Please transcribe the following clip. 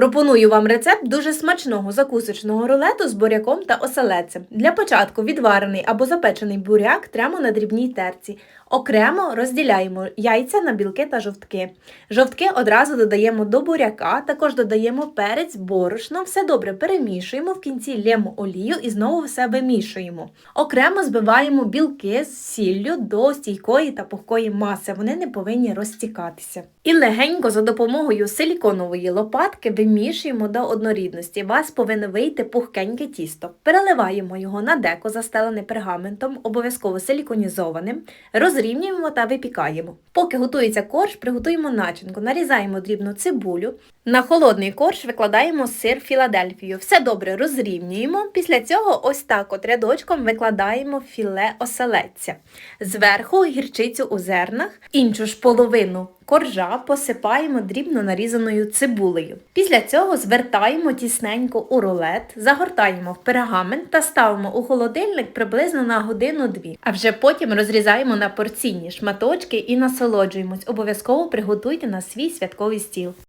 Пропоную вам рецепт дуже смачного закусочного рулету з буряком та оселедцем. Для початку відварений або запечений буряк тремо на дрібній терці. Окремо розділяємо яйця на білки та жовтки. Жовтки одразу додаємо до буряка, також додаємо перець, борошно, все добре перемішуємо, в кінці лємо олію і знову все вимішуємо. Окремо збиваємо білки з сіллю до стійкої та пухкої маси, вони не повинні розтікатися. І легенько за допомогою силіконової лопатки вимішуємо до однорідності. Вас повинно вийти пухкеньке тісто. Переливаємо його на деко, застелене пергаментом, обов'язково силіконізованим, розрівнюємо та випікаємо. Поки готується корж, приготуємо начинку, нарізаємо дрібну цибулю. На холодний корж викладаємо сир Філадельфію. Все добре розрівнюємо. Після цього ось так от рядочком викладаємо філе оселедця. Зверху гірчицю у зернах, іншу ж половину коржа посипаємо дрібно нарізаною цибулею. Після цього звертаємо тісненько у рулет, загортаємо в пергамент та ставимо у холодильник приблизно на годину-дві. А вже потім розрізаємо на порційні шматочки і насолоджуємось. Обов'язково приготуйте на свій святковий стіл.